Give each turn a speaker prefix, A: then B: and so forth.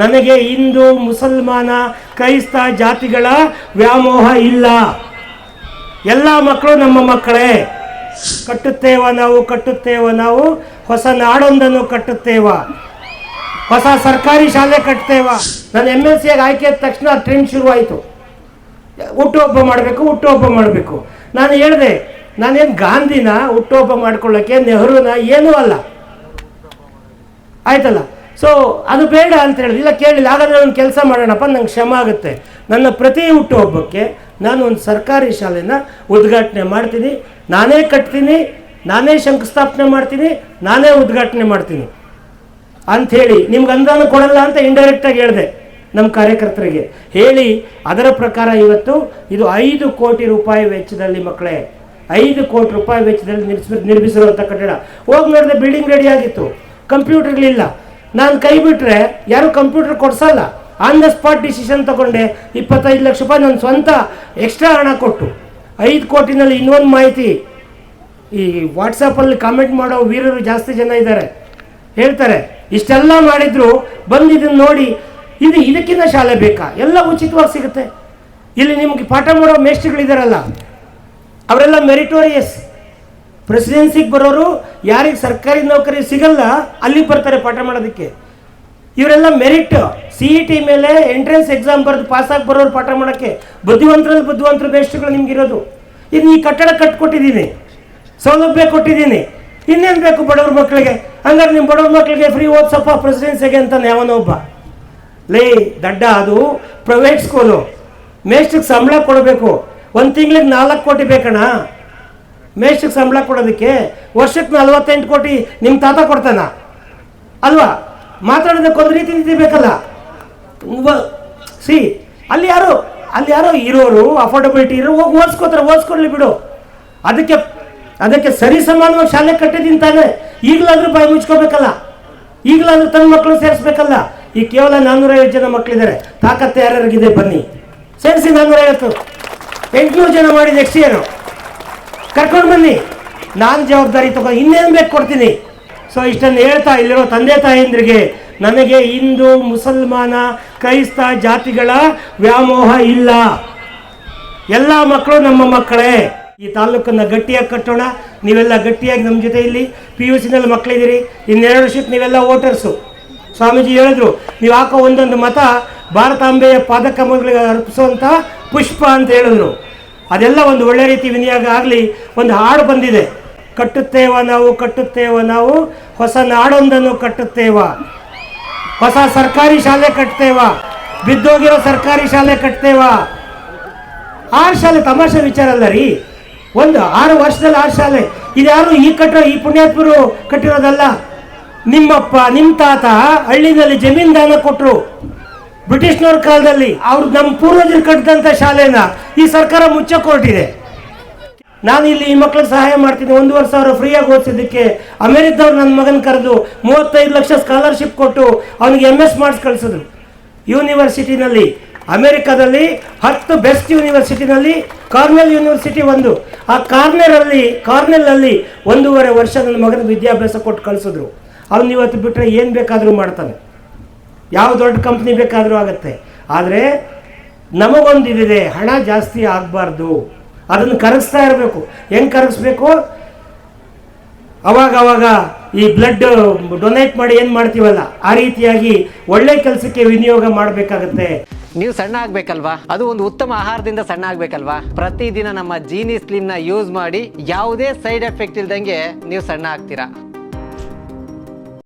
A: ನನಗೆ ಹಿಂದೂ, ಮುಸಲ್ಮಾನ, ಕ್ರೈಸ್ತ ಜಾತಿಗಳ ವ್ಯಾಮೋಹ ಇಲ್ಲ. ಎಲ್ಲ ಮಕ್ಕಳು ನಮ್ಮ ಮಕ್ಕಳೇ. ಕಟ್ಟುತ್ತೇವ ನಾವು ಕಟ್ಟುತ್ತೇವ ನಾವು. ಹೊಸ ನಾಡೊಂದನ್ನು ಕಟ್ಟುತ್ತೇವ. ಹೊಸ ಸರ್ಕಾರಿ ಶಾಲೆ ಕಟ್ತೇವ ನಾನು ಎಂ ಎಲ್ ಸಿಯಾಗಿ ಆಯ್ಕೆ ಆದ ತಕ್ಷಣ ಟ್ರೆಂಡ್ ಶುರುವಾಯಿತು. ಹುಟ್ಟುಹಬ್ಬ ಮಾಡಬೇಕು ಹುಟ್ಟುಹಬ್ಬ ಮಾಡಬೇಕು. ನಾನು ಹೇಳಿದೆ, ನಾನೇನು ಗಾಂಧಿನ ಹುಟ್ಟುಹಬ್ಬ ಮಾಡ್ಕೊಳ್ಳೋಕ್ಕೆ ನೆಹರೂನ ಏನೂ ಅಲ್ಲ. ಆಯ್ತಲ್ಲ? ಸೊ ಅದು ಬೇಡ ಅಂತ ಹೇಳಿದ್ರು. ಇಲ್ಲ, ಕೇಳಿಲ್ಲ. ಹಾಗಾದ್ರೆ ಒಂದು ಕೆಲಸ ಮಾಡೋಣಪ್ಪ, ನಂಗೆ ಶ್ರಮ ಆಗುತ್ತೆ. ನನ್ನ ಪ್ರತಿ ಹುಟ್ಟುಹಬ್ಬಕ್ಕೆ ನಾನು ಒಂದು ಸರ್ಕಾರಿ ಶಾಲೆನ ಉದ್ಘಾಟನೆ ಮಾಡ್ತೀನಿ. ನಾನೇ ಕಟ್ತೀನಿ, ನಾನೇ ಶಂಕುಸ್ಥಾಪನೆ ಮಾಡ್ತೀನಿ, ನಾನೇ ಉದ್ಘಾಟನೆ ಮಾಡ್ತೀನಿ. ಅಂಥೇಳಿ ನಿಮ್ಗೆ ಅನುದಾನ ಕೊಡಲ್ಲ ಅಂತ ಇಂಡೈರೆಕ್ಟಾಗಿ ಹೇಳಿದೆ ನಮ್ಮ ಕಾರ್ಯಕರ್ತರಿಗೆ. ಹೇಳಿ, ಅದರ ಪ್ರಕಾರ ಇವತ್ತು ಇದು ಐದು ಕೋಟಿ ರೂಪಾಯಿ ವೆಚ್ಚದಲ್ಲಿ ಮಕ್ಕಳೇ, ಐದು ಕೋಟಿ ರೂಪಾಯಿ ವೆಚ್ಚದಲ್ಲಿ ನಿರ್ಮಿಸ್ ನಿರ್ಮಿಸಿರುವಂಥ ಕಟ್ಟಡ. ಹೋಗಿ ನೋಡಿದ್ರೆ ಬಿಲ್ಡಿಂಗ್ ರೆಡಿ ಆಗಿತ್ತು. ಕಂಪ್ಯೂಟರ್ಗಳಿಲ್ಲ ನಾನು ಕೈ ಬಿಟ್ಟರೆ ಯಾರು ಕಂಪ್ಯೂಟರ್ ಕೊಡ್ಸಲ್ಲ. ಆನ್ ದ ಸ್ಪಾಟ್ ಡಿಸಿಷನ್ ತಗೊಂಡೆ. ಇಪ್ಪತ್ತೈದು ಲಕ್ಷ ರೂಪಾಯಿ ನನ್ನ ಸ್ವಂತ ಎಕ್ಸ್ಟ್ರಾ ಹಣ ಕೊಟ್ಟು. ಐದು ಕೋಟಿನಲ್ಲಿ ಇನ್ನೊಂದು ಮಾಹಿತಿ. ಈ ವಾಟ್ಸಪ್ಪಲ್ಲಿ ಕಾಮೆಂಟ್ ಮಾಡೋ ವೀರರು ಜಾಸ್ತಿ ಜನ ಇದ್ದಾರೆ ಹೇಳ್ತಾರೆ, ಇಷ್ಟೆಲ್ಲ ಮಾಡಿದ್ರು, ಬಂದು ನೋಡಿ, ಇದು ಇದಕ್ಕಿಂತ ಶಾಲೆ ಬೇಕಾ? ಎಲ್ಲ ಉಚಿತವಾಗಿ ಸಿಗುತ್ತೆ. ಇಲ್ಲಿ ನಿಮಗೆ ಪಾಠ ಮಾಡೋ ಮೇಸ್ಟ್ರಿಗಳಿದ್ದಾರಲ್ಲ ಅವರೆಲ್ಲ ಮೆರಿಟೋರಿಯಸ್ ಪ್ರೆಸಿಡೆನ್ಸಿಗೆ ಬರೋರು ಯಾರಿಗೆ ಸರ್ಕಾರಿ ನೌಕರಿ ಸಿಗಲ್ಲ, ಅಲ್ಲಿ ಬರ್ತಾರೆ ಪಾಠ ಮಾಡೋದಕ್ಕೆ. ಇವರೆಲ್ಲ ಮೆರಿಟ್ ಸಿ ಇ ಟಿ ಮೇಲೆ ಎಂಟ್ರೆನ್ಸ್ ಎಕ್ಸಾಮ್ ಬರೆದು ಪಾಸಾಗಿ ಬರೋರು ಪಾಠ ಮಾಡೋಕ್ಕೆ. ಬುದ್ಧಿವಂತರಲ್ಲಿ ಬುದ್ಧಿವಂತರ ಬೇಸ್ಟ್ಗಳು ನಿಮ್ಗಿರೋದು ಇನ್ನು ಈ ಕಟ್ಟಡ ಕಟ್ಕೊಟ್ಟಿದ್ದೀನಿ ಸೌಲಭ್ಯ ಕೊಟ್ಟಿದ್ದೀನಿ ಇನ್ನೇನು ಬೇಕು ಬಡವ್ರ ಮಕ್ಕಳಿಗೆ ಹಂಗಾರೆ ನಿಮ್ಮ ಬಡವ್ರ ಮಕ್ಕಳಿಗೆ ಫ್ರೀ ಓದ್ಸಪ್ಪ ಪ್ರೆಸಿಡೆನ್ಸಿಗೆ ಅಂತ ಯಾವನೋ ಒಬ್ಬ. ಲೈ, ದಡ್ಡ ಅದು ಪ್ರೈವೇಟ್ ಸ್ಕೂಲು ಮೇಷ್ಟ್ರಿಗೆ ಸಂಬಳ ಕೊಡಬೇಕು. ಒಂದು ತಿಂಗಳಿಗೆ ನಾಲ್ಕು ಕೋಟಿ ಬೇಕಣ್ಣ. ಮೇಷ್ಟ್ರಿಗೆ ಸಂಬಳ ಕೊಡೋದಕ್ಕೆ ವರ್ಷಕ್ಕೆ ನಲ್ವತ್ತೆಂಟು ಕೋಟಿ ನಿಮ್ಮ ತಾತ ಕೊಡ್ತಾನ. ಅಲ್ವಾ? ಮಾತಾಡೋದಕ್ಕೆ ಒಂದು ರೀತಿ ನೀತಿ ಬೇಕಲ್ಲ. ಸಿ, ಅಲ್ಲಿ ಯಾರು, ಅಲ್ಲಿ ಯಾರೋ ಇರೋರು ಅಫೋರ್ಡಬಿಲಿಟಿ ಇರೋ ಹೋಗಿ ಓದಿಸ್ಕೋತಾರೆ, ಓದಿಸ್ಕೊಡ್ಲಿ ಬಿಡು. ಅದಕ್ಕೆ ಅದಕ್ಕೆ ಸರಿ ಸಮಾನವಾಗಿ ಶಾಲೆ ಕಟ್ಟಿದ್ದೀನಿ ತಾನೆ ಈಗಲಾದರೂ ಬಾಯಿ ಮುಚ್ಕೋಬೇಕಲ್ಲ. ಈಗಲಾದರೂ ತನ್ನ ಮಕ್ಕಳು ಸೇರಿಸ್ಬೇಕಲ್ಲ. ಈ ಕೇವಲ ನಾನ್ನೂರೈವತ್ತು ಜನ ಮಕ್ಕಳಿದ್ದಾರೆ ತಾಕತ್ತು ಯಾರ್ಯಾರಿಗಿದೆ ಬನ್ನಿ. ಸೇರಿಸಿ ನಾನ್ನೂರೈವತ್ತು ಎಂಟುನೂರು ಜನ ಮಾಡಿದ ನೆಕ್ಸ್ಟ್ ಕರ್ಕೊಂಡು ಬನ್ನಿ. ನಾನು ಜವಾಬ್ದಾರಿ ತಗೋ, ಇನ್ನೇನು ಬೇಕು ಕೊಡ್ತೀನಿ. ಸೊ ಇಷ್ಟನ್ನು ಹೇಳ್ತಾ ಇಲ್ಲಿರೋ ತಂದೆ ತಾಯಂದ್ರಿಗೆ ನನಗೆ ಹಿಂದೂ, ಮುಸಲ್ಮಾನ, ಕ್ರೈಸ್ತ ಜಾತಿಗಳ ವ್ಯಾಮೋಹ ಇಲ್ಲ. ಎಲ್ಲ ಮಕ್ಕಳು ನಮ್ಮ ಮಕ್ಕಳೇ. ಈ ತಾಲೂಕನ್ನು ಗಟ್ಟಿಯಾಗಿ ಕಟ್ಟೋಣ. ನೀವೆಲ್ಲ ಗಟ್ಟಿಯಾಗಿ ನಮ್ಮ ಜೊತೆ ಇಲ್ಲಿ ಪಿ ಯು ಸಿನಲ್ಲಿ ಮಕ್ಕಳಿದ್ದೀರಿ ಇನ್ನೆರಡು ವರ್ಷಕ್ಕೆ ನೀವೆಲ್ಲ ವೋಟರ್ಸು. ಸ್ವಾಮೀಜಿ ಹೇಳಿದ್ರು, ನೀವು ಹಾಕೋ ಒಂದೊಂದು ಮತ ಭಾರತಾಂಬೆಯ ಪಾದಕಮಗಳಿಗೆ ಅರ್ಪಿಸುವಂಥ ಪುಷ್ಪ ಅಂತ ಹೇಳಿದ್ರು. ಅದೆಲ್ಲ ಒಂದು ಒಳ್ಳೆ ರೀತಿ ವಿನಿಯೋಗ ಆಗಲಿ, ಒಂದು ಹಾಡು ಬಂದಿದೆ. ಕಟ್ಟುತ್ತೇವ ನಾವು ಕಟ್ಟುತ್ತೇವ ನಾವು, ಹೊಸ ನಾಡೊಂದನ್ನು ಕಟ್ಟುತ್ತೇವ? ಹೊಸ ಸರ್ಕಾರಿ ಶಾಲೆ ಕಟ್ತೇವ ಬಿದ್ದೋಗಿರೋ ಸರ್ಕಾರಿ ಶಾಲೆ ಕಟ್ತೇವ ಆರು ಶಾಲೆ ತಮಾಷೆ ವಿಚಾರ ಅಲ್ಲ ರೀ. ಒಂದು ಆರು ವರ್ಷದಲ್ಲಿ ಆರು ಶಾಲೆ. ಇದ್ಯಾರು ಈ ಕಟ್ಟೋ ಈ ಪುಣ್ಯಾತ್ಮರು ಕಟ್ಟಿರೋದಲ್ಲ? ನಿಮ್ಮಪ್ಪ ನಿಮ್ಮ ತಾತ ಹಳ್ಳಿನಲ್ಲಿ ಜಮೀನ್ ದಾನ ಕೊಟ್ಟರು ಬ್ರಿಟಿಷ್ನವ್ರ ಕಾಲದಲ್ಲಿ ಅವ್ರು ನಮ್ಮ ಪೂರ್ವಜರು ಕಟ್ಟಿದಂಥ ಶಾಲೆನ ಈ ಸರ್ಕಾರ ಮುಚ್ಚಕ್ಕೆ ಹೊರಟಿದೆ ನಾನು ಇಲ್ಲಿ ಈ ಮಕ್ಳಿಗೆ ಸಹಾಯ ಮಾಡ್ತೀನಿ ಒಂದೂವರೆ ಸಾವಿರ ಫ್ರೀಯಾಗಿ ಓದಿಸಿದ್ದಕ್ಕೆ ಅಮೆರಿಕದವ್ರು ನನ್ನ ಮಗನ ಕರೆದು ಮೂವತ್ತೈದು ಲಕ್ಷ ಸ್ಕಾಲರ್ಶಿಪ್ ಕೊಟ್ಟು ಅವನಿಗೆ ಎಂ ಎಸ್ ಮಾಡಿಸ್ ಕಳಿಸಿದ್ರು. ಯೂನಿವರ್ಸಿಟಿನಲ್ಲಿ ಅಮೆರಿಕದಲ್ಲಿ ಹತ್ತು ಬೆಸ್ಟ್ ಯೂನಿವರ್ಸಿಟಿನಲ್ಲಿ ಕಾರ್ನೆಲ್ ಯೂನಿವರ್ಸಿಟಿ ಒಂದು. ಆ ಕಾರ್ನೆಲಲ್ಲಿ ಕಾರ್ನೆಲಲ್ಲಿ ಒಂದೂವರೆ ವರ್ಷ ನನ್ನ ಮಗನ ವಿದ್ಯಾಭ್ಯಾಸ ಕೊಟ್ಟು ಕಳಿಸಿದ್ರು. ಅವನು ಇವತ್ತು ಬಿಟ್ಟರೆ ಏನು ಬೇಕಾದರೂ ಮಾಡ್ತಾನೆ. ಯಾವ ದೊಡ್ಡ ಕಂಪ್ನಿ ಬೇಕಾದರೂ ಆಗುತ್ತೆ. ಆದರೆ ನಮಗೊಂದಿದೆ ಹಣ ಜಾಸ್ತಿ ಆಗಬಾರ್ದು. ಅದನ್ನು ಕರಗಿಸ್ತಾ ಇರಬೇಕು. ಹೆಂಗೆ ಕರಗಿಸ್ಬೇಕು? ಅವಾಗವಾಗ ಅವಾಗ ಈ ಬ್ಲಡ್ ಡೊನೇಟ್ ಮಾಡಿ ಏನು ಮಾಡ್ತೀವಲ್ಲ? ಆ ರೀತಿಯಾಗಿ ಒಳ್ಳೆ ಕೆಲಸಕ್ಕೆ ವಿನಿಯೋಗ ಮಾಡಬೇಕಾಗತ್ತೆ.
B: ನೀವು ಸಣ್ಣ ಆಗ್ಬೇಕಲ್ವಾ? ಅದು ಒಂದು ಉತ್ತಮ ಆಹಾರದಿಂದ ಸಣ್ಣ ಆಗ್ಬೇಕಲ್ವಾ? ಪ್ರತಿದಿನ ನಮ್ಮ ಜೀನಿ ಸ್ಲಿಮ್ನ ಯೂಸ್ ಮಾಡಿ ಯಾವುದೇ ಸೈಡ್ ಎಫೆಕ್ಟ್ ಇಲ್ದಂಗೆ ನೀವು ಸಣ್ಣ ಆಗ್ತೀರಾ?